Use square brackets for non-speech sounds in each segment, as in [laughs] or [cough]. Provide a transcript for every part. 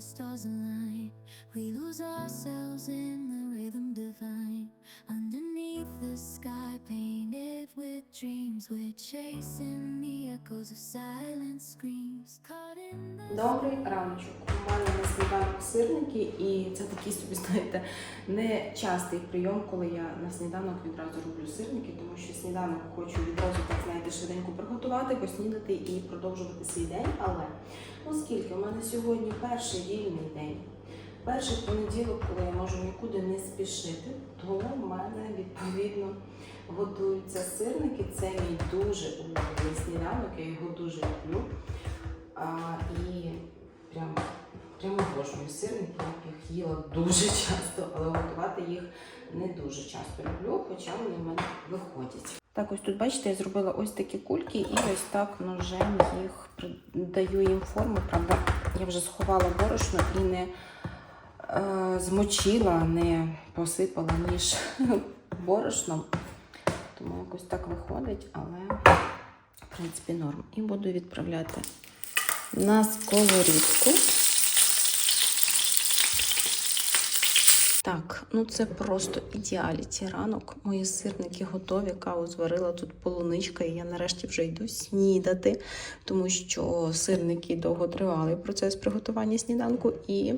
the stars align. We lose ourselves in the rhythm divine. Underneath the sky, painted Добрий раночок. У мене на сніданок сирники, і це такий собі, [laughs] знаєте, не частий прийом, коли я на сніданок відразу роблю сирники, тому що сніданок хочу відразу так, знаєте, швиденько приготувати, поснідати і продовжувати свій день. Але оскільки у мене сьогодні перший вільний день, перший понеділок, коли я можу нікуди не спішити, то в мене відповідно готуються сирники. Це мій дуже улюблений сніданок, я його дуже люблю. А, і прям, прям обожнюю сирники, я їх їла дуже часто, але готувати їх не дуже часто люблю, хоча вони в мене виходять. Так, ось тут, бачите, я зробила ось такі кульки і ось так ножем їх даю їм форму. Правда, я вже сховала борошно і не змочила, не посипала ніж [laughs] борошном. Тому якось так виходить, але в принципі норм. І буду відправляти на сковорідку. Так, ну це просто ідеаліті ранок. Мої сирники готові, каву зварила тут полуничка, і я нарешті вже йду снідати, тому що сирники довго тривалий процес приготування сніданку, і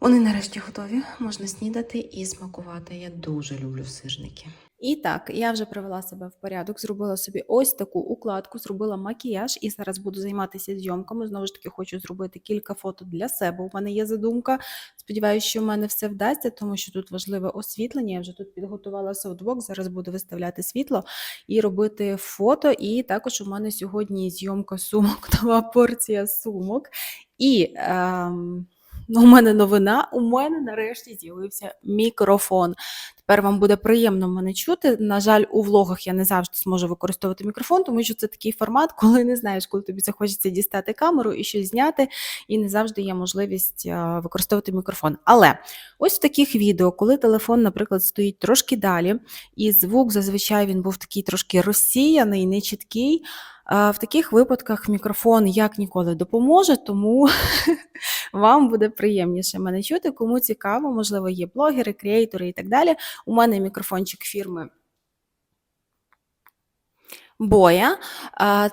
вони нарешті готові. Можна снідати і смакувати. Я дуже люблю сирники. І так, я вже привела себе в порядок, зробила собі ось таку укладку, зробила макіяж і зараз буду займатися зйомками. Знову ж таки, хочу зробити кілька фото для себе. У мене є задумка. Сподіваюся, що в мене все вдасться, тому що тут важливе освітлення. Я вже тут підготувала софтбок, зараз буду виставляти світло і робити фото. І також у мене сьогодні зйомка сумок, [laughs] нова порція сумок. І ем, ну, у мене новина. У мене нарешті з'явився мікрофон. Тепер вам буде приємно мене чути. На жаль, у влогах я не завжди зможу використовувати мікрофон, тому що це такий формат, [laughs] коли не знаєш, коли тобі захочеться дістати камеру і щось зняти, і не завжди є можливість використовувати мікрофон. Але ось в таких відео, коли телефон, наприклад, стоїть трошки далі, і звук зазвичай він був такий трошки розсіяний, нечіткий. В таких випадках мікрофон як ніколи допоможе, тому [laughs] вам буде приємніше мене чути. Кому цікаво, можливо, є блогери, креатори і так далі. У мене мікрофончик фірми Боя.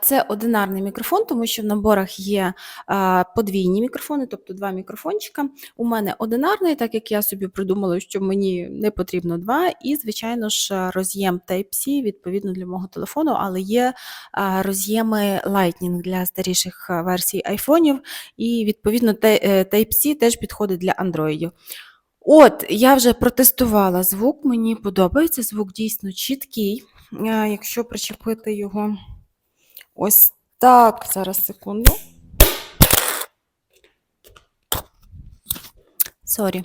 Це одинарний мікрофон, тому що в наборах є подвійні мікрофони, тобто два мікрофончика. У мене одинарний, так як я собі придумала, що мені не потрібно два. І, звичайно ж, роз'єм Type-C, відповідно для мого телефону, але є роз'єми Lightning для старіших версій айфонів, і, відповідно, е, Type-C теж підходить для андроїдів. От, я вже протестувала звук, мені подобається, звук дійсно чіткий. Якщо причепити його ось так, зараз секунду. Сорі.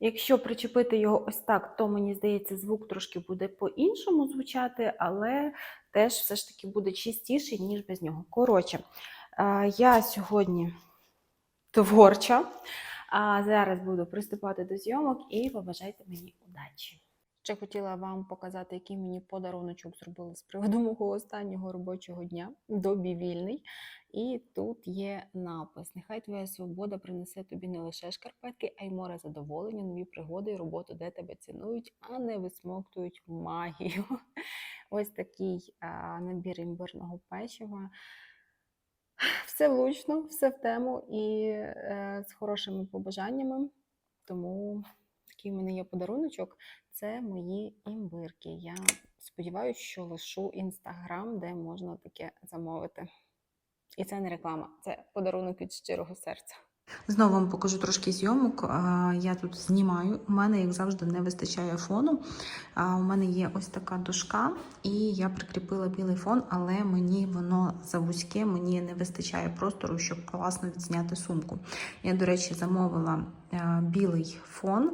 Якщо причепити його ось так, то мені здається, звук трошки буде по-іншому звучати, але теж все ж таки буде чистіший, ніж без нього. Коротше, я сьогодні творча, а зараз буду приступати до зйомок і побажайте мені удачі. Ще хотіла вам показати, який мені подаруночок зробили з приводу мого останнього робочого дня, добі вільний. І тут є напис: Нехай твоя свобода принесе тобі не лише шкарпетки, а й море задоволення, нові пригоди і роботу, де тебе цінують, а не висмоктують магію. [laughs] Ось такий а, набір імбирного печива. [laughs] Все влучно, все в тему і е, з хорошими побажаннями. Тому такий в мене є подаруночок. Це мої імбирки. Я сподіваюся, що лишу інстаграм, де можна таке замовити. І це не реклама, це подарунок від щирого серця. Знову вам покажу трошки зйомок. Я тут знімаю. У мене, як завжди, не вистачає фону. У мене є ось така дошка, і я прикріпила білий фон, але мені воно завузьке, мені не вистачає простору, щоб класно відзняти сумку. Я, до речі, замовила білий фон.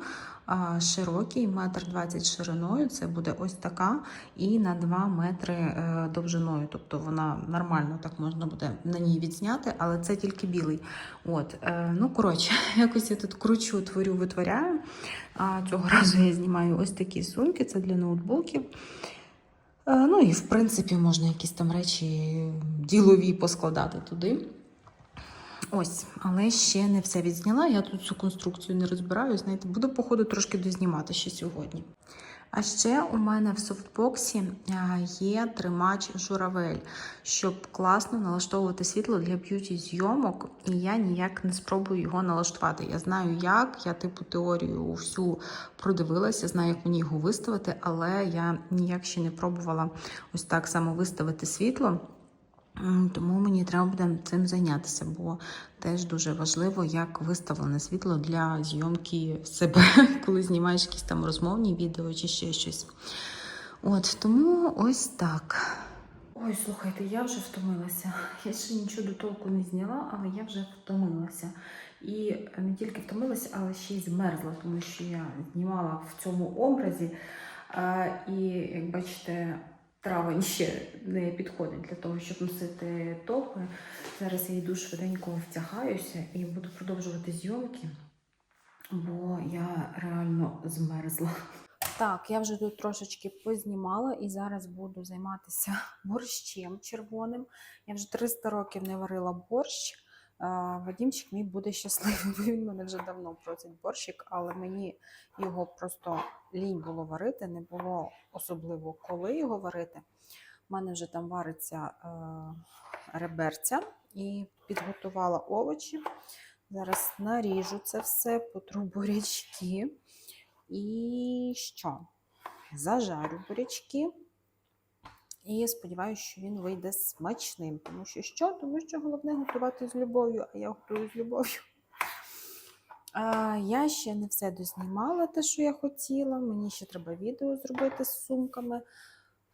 Широкий, метр двадцять шириною, це буде ось така, і на 2 метри е, довжиною. Тобто вона нормально так можна буде на ній відзняти, але це тільки білий. От, е, ну коротше, [laughs] якось я тут кручу, творю, витворяю. А цього разу я знімаю ось такі сумки, це для ноутбуків. Е, Ну і в принципі можна якісь там речі ділові поскладати туди. Ось, але ще не все відзняла. Я тут цю конструкцію не розбираю. Знаєте, буду, походу, трошки дознімати ще сьогодні. А ще у мене в софтбоксі є тримач журавель, щоб класно налаштовувати світло для б'юті зйомок, і я ніяк не спробую його налаштувати. Я знаю, як, я типу теорію всю продивилася, знаю, як мені його виставити, але я ніяк ще не пробувала ось так само виставити світло. Тому мені треба буде цим зайнятися, бо теж дуже важливо, як виставлене світло для зйомки себе, [laughs] коли знімаєш якісь там розмовні відео чи ще щось. От тому ось так. Ой, слухайте, я вже втомилася. Я ще нічого до толку не зняла, але я вже втомилася. І не тільки втомилася, але ще й змерзла, тому що я знімала в цьому образі. І як бачите, травень ще не підходить для того, щоб носити топи. Зараз я йду швиденько втягаюся і буду продовжувати зйомки, бо я реально змерзла. Так, я вже тут трошечки познімала і зараз буду займатися [laughs] борщем червоним. Я вже 300 років не варила борщ. Вадімчик мій буде щасливий, [laughs] бо він мене вже давно просить борщик, але мені його просто лінь було варити, не було особливо коли його варити. У мене вже там вариться е, реберця і підготувала овочі. Зараз наріжу це все, потру бурячки. І що? Зажарю бурячки. І сподіваюся, що він вийде смачним. Тому що що? Тому що головне готувати з любов'ю, а я готую з любов'ю. А, я ще не все дознімала, те, що я хотіла. Мені ще треба відео зробити з сумками.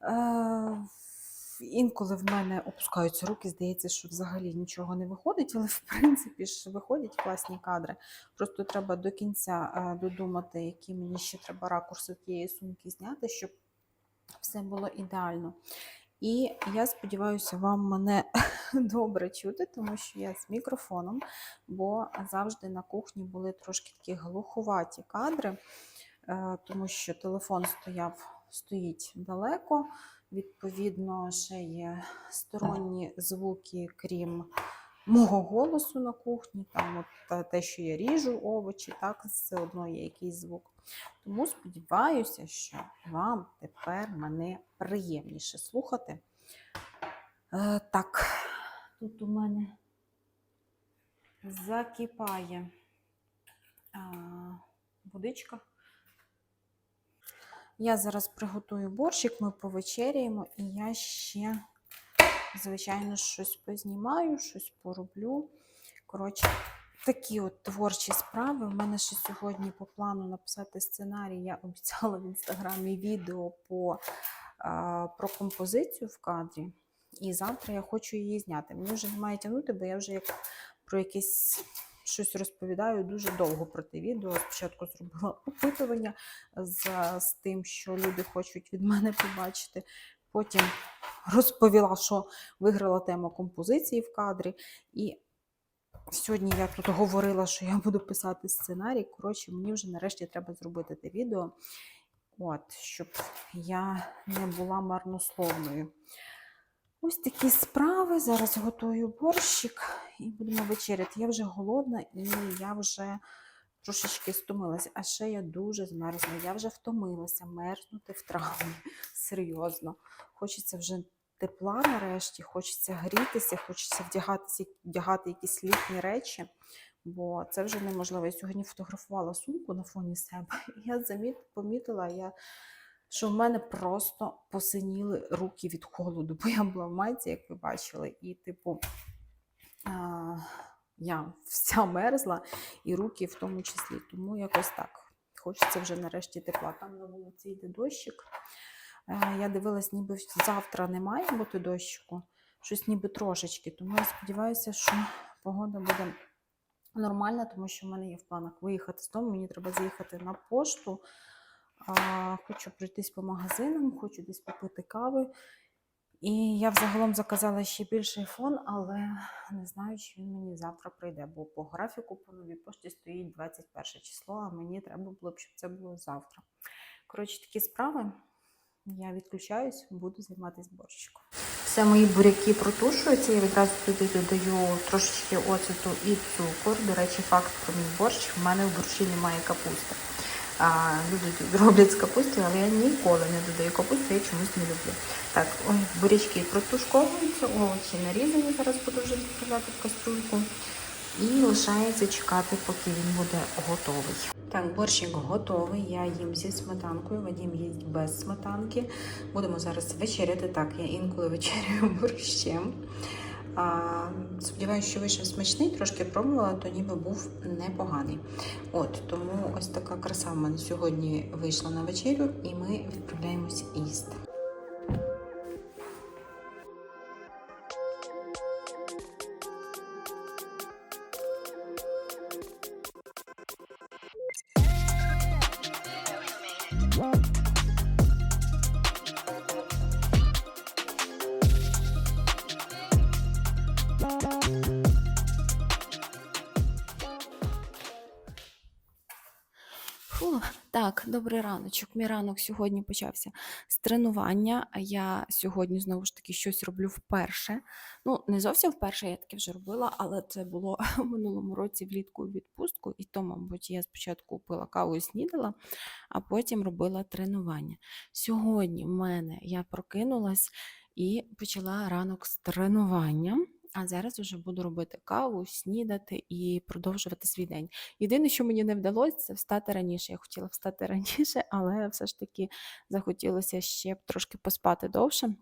Е, інколи в мене опускаються руки, здається, що взагалі нічого не виходить, але в принципі ж виходять класні кадри. Просто треба до кінця додумати, які мені ще треба ракурси тієї сумки зняти, щоб все було ідеально. І я сподіваюся, вам мене [laughs] добре чути, тому що я з мікрофоном, бо завжди на кухні були трошки такі глухуваті кадри, е, тому що телефон стояв, стоїть далеко. Відповідно, ще є сторонні звуки, крім мого голосу на кухні. Там от те, що я ріжу овочі, так все одно є якийсь звук. Тому сподіваюся, що вам тепер мене приємніше слухати. Е, так, тут у мене закипає а, водичка. Я зараз приготую борщик, ми повечеряємо, і я ще, звичайно, щось познімаю, щось пороблю. Коротше, такі от творчі справи. У мене ще сьогодні по плану написати сценарій. Я обіцяла в інстаграмі відео по, а, про композицію в кадрі. І завтра я хочу її зняти. Мені вже немає тягнути, бо я вже як про якесь щось розповідаю дуже довго про те відео. Спочатку зробила опитування з, з тим, що люди хочуть від мене побачити. Потім розповіла, що виграла тему композиції в кадрі. І сьогодні я тут говорила, що я буду писати сценарій. Коротше, мені вже нарешті треба зробити те відео, от, щоб я не була марнословною. Ось такі справи. Зараз готую борщик і будемо вечеряти. Я вже голодна і я вже трошечки стомилася. А ще я дуже змерзла. Я вже втомилася мерзнути в травні. Серйозно. Хочеться вже тепла нарешті, хочеться грітися, хочеться вдягатися, вдягати якісь літні речі. Бо це вже неможливо. Я сьогодні фотографувала сумку на фоні себе. [laughs] І я заміт, помітила, я що в мене просто посиніли руки від холоду, бо я була в майці, як ви бачили, і, типу, а, я вся мерзла, і руки в тому числі. Тому якось так. Хочеться вже нарешті тепла. Там на вулиці йде дощик. Е, Я дивилась, ніби завтра не має бути дощику, щось ніби трошечки. Тому я сподіваюся, що погода буде нормальна, тому що в мене є в планах виїхати з дому. Мені треба заїхати на пошту. Хочу пройтись по магазинам, хочу десь попити кави. І я взагалом заказала ще більший фон, але не знаю, чи він мені завтра прийде, бо по графіку по новій пошті стоїть 21 число, а мені треба було б, щоб це було завтра. Коротше, такі справи. Я відключаюсь, буду займатися борщиком. Все мої буряки протушуються, я відразу туди додаю трошечки оцету і цукор. До речі, факт про мій борщ. В мене в борщі немає капусти. А, люди роблять з капусти, але я ніколи не додаю капусти, я чомусь не люблю. Так, бурячки протушковуються, овочі нарізані, зараз буду вже відправляти в каструльку. І лишається чекати, поки він буде готовий. Так, борщик готовий. Я їм зі сметанкою, Вадім їсть без сметанки. Будемо зараз вечеряти. Так, я інколи вечеряю [laughs] борщем. Сподіваюся, що вийшов смачний, трошки пробувала, то ніби був непоганий. От тому ось така краса в мене сьогодні вийшла на вечерю, і ми відправляємось їсти. Добрий раночок. Мій ранок сьогодні почався з тренування. Я сьогодні знову ж таки щось роблю вперше. Ну, не зовсім вперше, я таке вже робила, але це було [laughs] у минулому році влітку відпустку, і то, мабуть, я спочатку пила каву і снідала, а потім робила тренування. Сьогодні в мене я прокинулась і почала ранок з тренування. А зараз вже буду робити каву, снідати і продовжувати свій день. Єдине, що мені не вдалося, це встати раніше. Я хотіла встати раніше, [laughs] але все ж таки захотілося ще трошки поспати довше.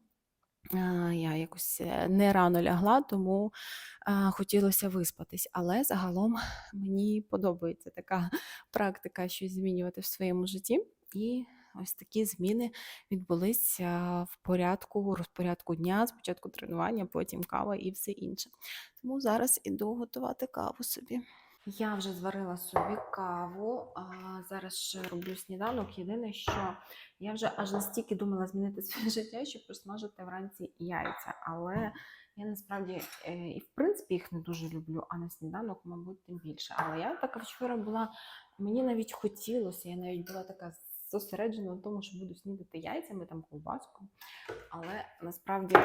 Я якось е, не рано лягла, тому хотілося виспатись. Але загалом мені подобається така [laughs] практика щось змінювати в своєму житті. І ось такі зміни відбулися в порядку, розпорядку дня, спочатку тренування, потім кава і все інше. Тому зараз іду готувати каву собі. Я вже зварила собі каву, а зараз ще роблю сніданок. Єдине, що я вже аж настільки думала змінити своє життя, щоб просмажити вранці яйця. Але я насправді е, і в принципі їх не дуже люблю, а на сніданок, мабуть, тим більше. Але я така вчора була, мені навіть хотілося, я навіть була така зосереджена в тому, що буду снідати яйцями, там ковбаскою. Але насправді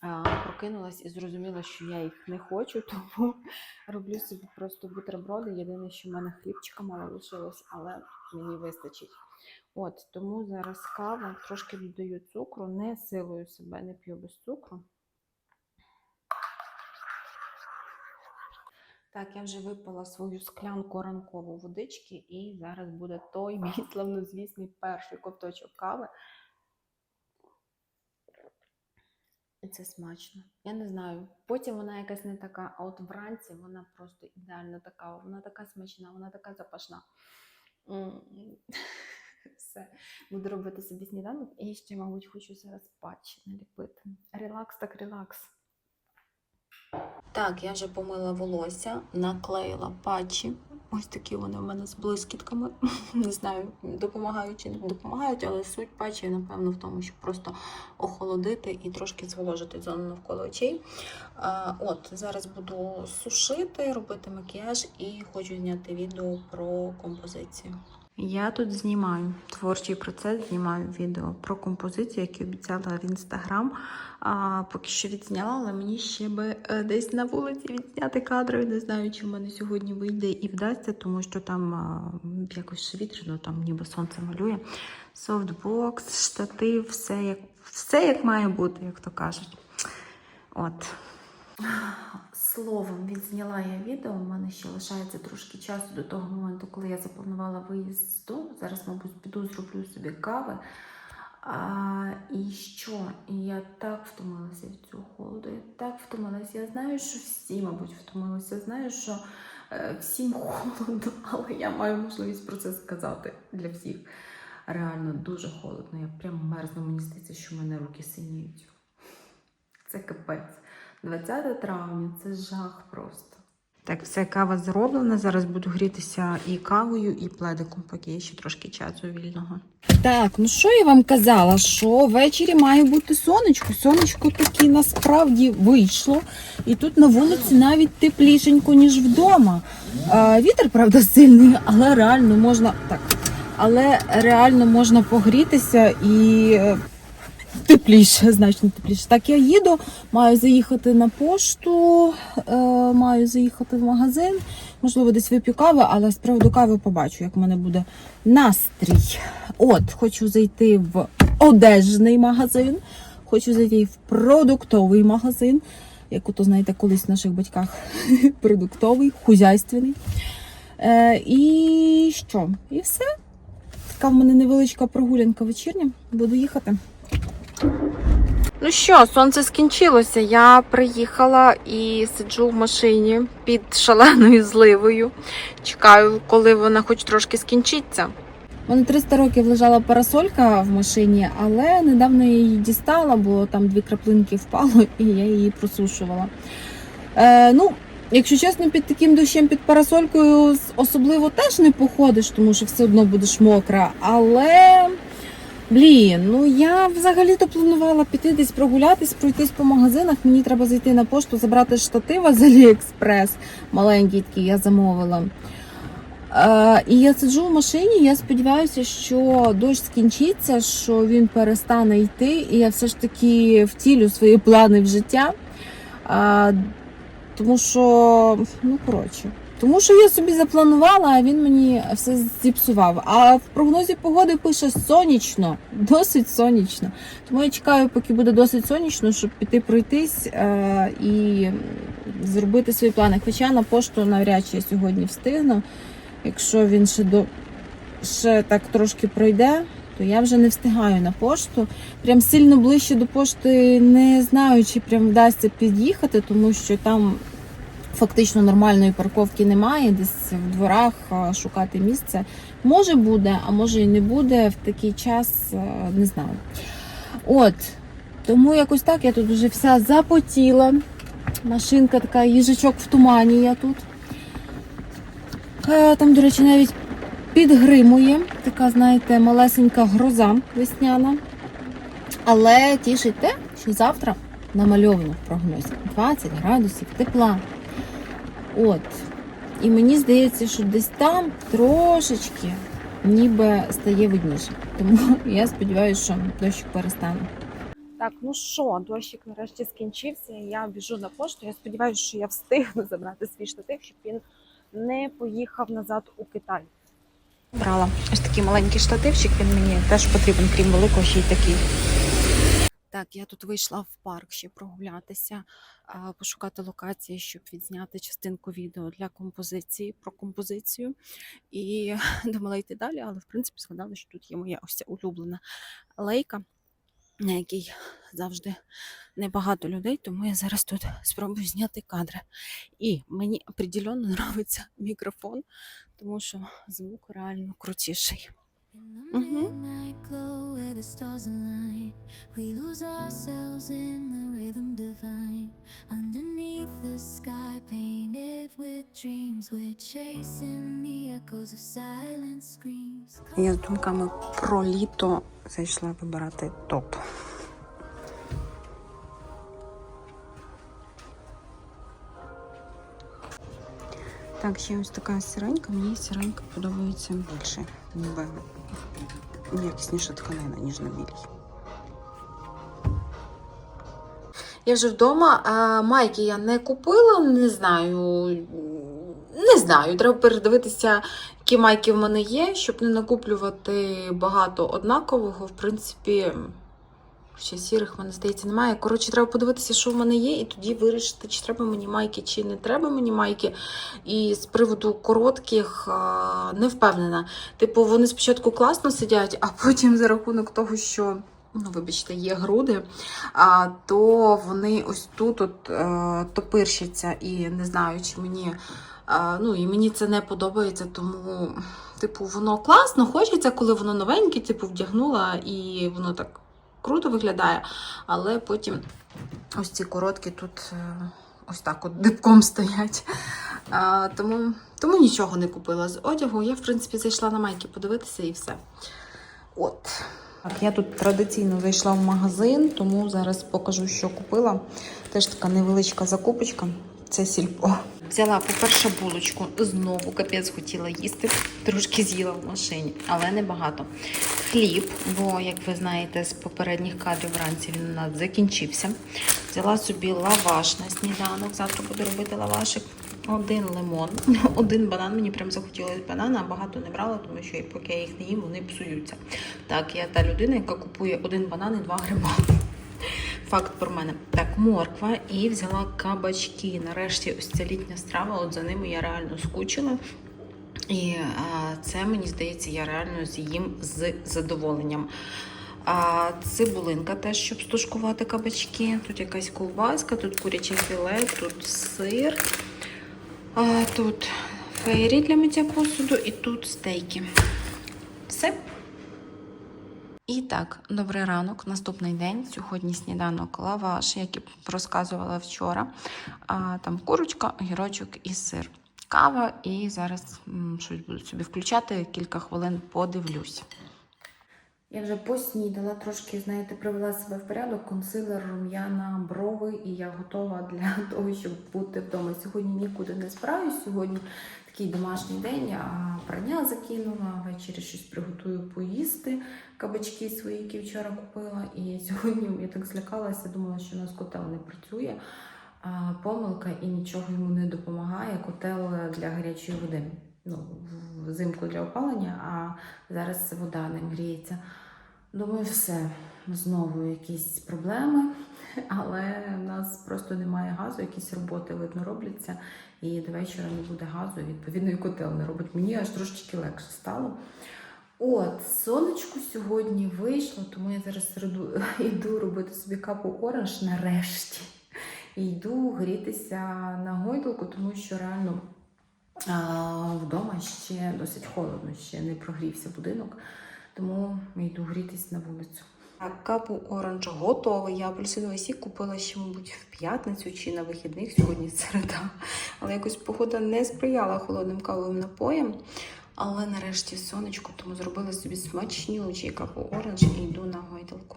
а, прокинулась і зрозуміла, що я їх не хочу, [laughs] тому роблю собі просто бутерброди. Єдине, що в мене хлібчика мало лишилось, але мені вистачить. От, тому зараз кава, трошки додаю цукру, не силою себе, не п'ю без цукру. Так, я вже випила свою склянку ранкову водички, і зараз буде той мій [laughs] славнозвісний перший ковточок кави. І це смачно. Я не знаю. Потім вона якась не така, а от вранці вона просто ідеально така. Вона така смачна, вона така запашна. [laughs] Все. Буду робити собі сніданок і ще, мабуть, хочу зараз патчі наліпити. Релакс так релакс. Так, я вже помила волосся, наклеїла патчі. Ось такі вони в мене з блискітками. [laughs] Не знаю, допомагають чи не допомагають, але суть патчі, напевно, в тому, щоб просто охолодити і трошки зволожити зону навколо очей. От, зараз буду сушити, робити макіяж і хочу зняти відео про композицію. Я тут знімаю творчий процес, знімаю відео про композицію, яку обіцяла в інстаграм. Поки що відзняла, але мені ще би е, десь на вулиці відзняти кадри. Не знаю, чи в мене сьогодні вийде і вдасться, тому що там а, якось вітряно, там ніби сонце малює. Софтбокс, штатив, все як, все як має бути, як то кажуть. От. Словом, відзняла я відео. У мене ще лишається трошки часу до того моменту, коли я запланувала виїзд з дому. Зараз, мабуть, піду зроблю собі кави. А, і що? І я так втомилася від цього холоду. Я так втомилася. Я знаю, що всі, мабуть, втомилися. Знаю, що е, всім холодно, [laughs] але я маю можливість про це сказати для всіх. Реально дуже холодно. Я прям мерзну. Мені здається, що в мене руки синіють. Це капець. 20 травня це жах просто. Так, все, кава зроблена. Зараз буду грітися і кавою, і пледиком, поки є ще трошки часу вільного. Так, ну що я вам казала, що ввечері має бути сонечко. Сонечко таки насправді вийшло. І тут на вулиці навіть теплішенько, ніж вдома. А, вітер, правда, сильний, але реально можна. Так, але реально можна погрітися і е, тепліше, значно тепліше. Так, я їду, маю заїхати на пошту, е, маю заїхати в магазин. Можливо, десь вип'ю кави, але з приводу кави побачу, як в мене буде настрій. От, хочу зайти в одежний магазин, хочу зайти в продуктовий магазин, як ото, знаєте, колись в наших батьках [laughs] продуктовий, хузяйственний. Е, і що? І все. Така в мене невеличка прогулянка вечірня. Буду їхати. Ну що, сонце скінчилося. Я приїхала і сиджу в машині під шаленою зливою. Чекаю, коли вона хоч трошки скінчиться. Мене 300 років лежала парасолька в машині, але недавно я її дістала, бо там дві краплинки впало, [laughs] і я її просушувала. Е, ну, якщо чесно, під таким дощем під парасолькою особливо теж не походиш, тому що все одно будеш мокра. Але блін, ну я взагалі-то планувала піти десь прогулятись, пройтись по магазинах. Мені треба зайти на пошту, забрати штатива з Аліекспрес. Маленький такий я замовила. Е, і я сиджу в машині. Я сподіваюся, що дощ скінчиться, що він перестане йти, і я все ж таки втілю свої плани в життя. Е, тому що, ну коротше, тому що я собі запланувала, а він мені все зіпсував. А в прогнозі погоди пише сонячно, [laughs] досить сонячно. Тому я чекаю, поки буде досить сонячно, щоб піти пройтись е, і зробити свої плани. Хоча на пошту навряд чи я сьогодні встигну. Якщо він ще до ще так трошки пройде, то я вже не встигаю на пошту. Прям сильно ближче до пошти не знаю, чи прям вдасться під'їхати, тому що там фактично нормальної парковки немає. Десь в дворах шукати місце. Може буде, а може і не буде. В такий час не знаю. От. Тому якось так я тут вже вся запотіла. Машинка така, їжачок в тумані я тут. Е, Там, до речі, навіть підгримує. Така, знаєте, малесенька гроза весняна. Але тішить те, що завтра намальовано в прогнозі 20 градусів тепла. От. І мені здається, що десь там трошечки ніби стає видніше. Тому я сподіваюся, що дощик перестане. Так, ну що, дощик нарешті скінчився. Я біжу на пошту. Я сподіваюся, що я встигну [laughs] забрати свій штатив, щоб він не поїхав назад у Китай. Брала ось такий маленький штативчик. Він мені теж потрібен, крім великого, ще й такий. Так, я тут вийшла в парк ще прогулятися, пошукати локації, щоб відзняти частинку відео для композиції про композицію. І [laughs] думала йти далі, але в принципі згадала, що тут є моя ось ця улюблена лейка, на якій завжди небагато людей, тому я зараз тут спробую зняти кадри. І мені определенно [laughs] подобається мікрофон, тому що звук реально крутіший. Screams. Я з думками про літо зайшла вибирати топ. Так, ще ось така сіренька. Мені сіренька подобається більше, ніби якісніша тканина, ніж на білій. Я вже вдома. А майки я не купила, не знаю. Не знаю, треба передивитися, які майки в мене є, щоб не накуплювати багато однакового. В принципі, ще сірих, мені здається, немає. Коротше, треба подивитися, що в мене є, і тоді вирішити, чи треба мені майки, чи не треба мені майки. І з приводу коротких не впевнена. Типу, вони спочатку класно сидять, а потім за рахунок того, що. Ну, вибачте, є груди, а, то вони ось тут от, е, топирщаться і не знаю, чи мені. А, ну, і мені це не подобається, тому, типу, воно класно, хочеться, коли воно новеньке, типу, вдягнула, і воно так круто виглядає. Але потім ось ці короткі тут е, ось так от дибком стоять. А, тому, тому нічого не купила з одягу. Я, в принципі, зайшла на майки подивитися і все. От. Так, я тут традиційно зайшла в магазин, тому зараз покажу, що купила. Теж така невеличка закупочка. Це сільпо. Взяла, по-перше, булочку. Знову капець хотіла їсти. Трошки з'їла в машині, але небагато. Хліб, бо, як ви знаєте, з попередніх кадрів вранці він у нас закінчився. Взяла собі лаваш на сніданок. Завтра буду робити лавашик. Один лимон, [laughs] один банан. Мені прям захотілося банана, а багато не брала, тому що поки я їх не їм, вони псуються. Так, я та людина, яка купує один банан і два гриба. Факт про мене. Так, морква і взяла кабачки. Нарешті ось ця літня страва, от за ними я реально скучила. І а, це, мені здається, я реально з'їм з задоволенням. А, цибулинка теж, щоб стушкувати кабачки. Тут якась ковбаска, тут куряче філе, тут сир, а, тут фейрі для миття посуду і тут стейки. Все. І так, добрий ранок. Наступний день. Сьогодні сніданок лаваш, як і розказувала вчора. А, там курочка, огірочок і сир. Кава, і зараз щось буду собі включати, кілька хвилин подивлюсь. Я вже поснідала, трошки, знаєте, привела себе в порядок, консилер, рум'яна, брови, і я готова для [laughs] того, щоб бути вдома. Сьогодні нікуди не збираюсь. Сьогодні такий домашній день, а прання закинула, ввечері щось приготую поїсти. Кабачки свої, які вчора купила. І сьогодні я так злякалася, думала, що у нас котел не працює. А, помилка і нічого йому не допомагає. Котел для гарячої води. Ну, взимку для опалення, а зараз вода не гріється. Думаю, все. Знову якісь проблеми, але в нас просто немає газу, якісь роботи видно робляться, і до вечора не буде газу, відповідно і котел не робить. Мені аж трошечки легше стало. От, сонечко сьогодні вийшло, тому я зараз йду [laughs] робити собі капу оранж нарешті. І йду грітися на гойдалку, тому що реально а, вдома ще досить холодно, ще не прогрівся будинок, тому йду грітись на вулицю. Так, капу оранж готовий. Я апельсиновий сік купила ще, мабуть, в п'ятницю чи на вихідних, сьогодні середа. Але якось погода не сприяла холодним кавовим напоям. Але нарешті сонечко, тому зробила собі смачнючий капу оранж і йду на гойдалку.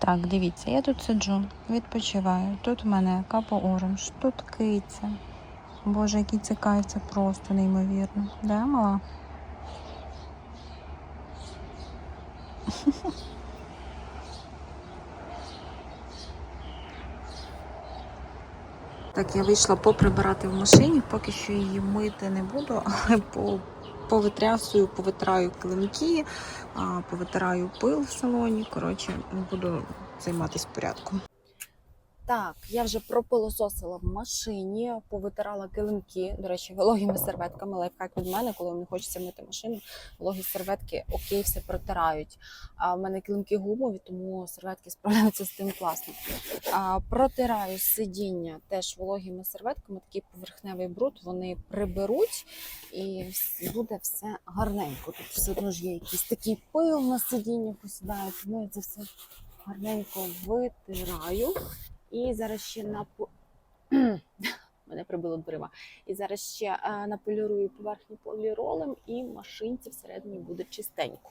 Так, дивіться, я тут сиджу, відпочиваю. Тут в мене капо оранж, тут киця. Боже, який це кайф, просто неймовірно. Да, мала? [laughs] Так, я вийшла поприбирати в машині, поки що її мити не буду, але по, повитрясую, повитираю килимки, повитираю пил в салоні. Коротше, буду займатися порядком. Так, я вже пропилососила в машині, повитирала килимки. До речі, вологими серветками. Лайфхак від мене, коли мені хочеться мити машину, вологі серветки окей, все протирають. А в мене килимки гумові, тому серветки справляються з тим класно. А, протираю сидіння теж вологими серветками, такий поверхневий бруд, вони приберуть і буде все гарненько. Тут все одно ж є якийсь такий пил на сидіннях посідає, тому я це все гарненько витираю. І зараз ще на [clears throat] мене прибило дверима. І зараз ще е, наполірую поверхню поліролем, і машинці всередині буде чистенько.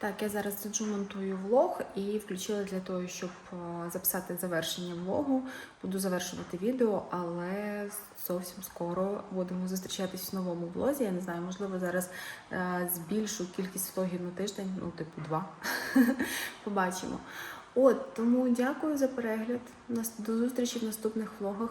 Так, я зараз сиджу монтую влог і включила для того, щоб е, записати завершення влогу. Буду завершувати відео, але зовсім скоро будемо зустрічатись в новому влозі. Я не знаю, можливо, зараз е, збільшу кількість влогів на тиждень, ну, типу, два. [laughs] Побачимо. От, тому дякую за перегляд. До зустрічі в наступних влогах.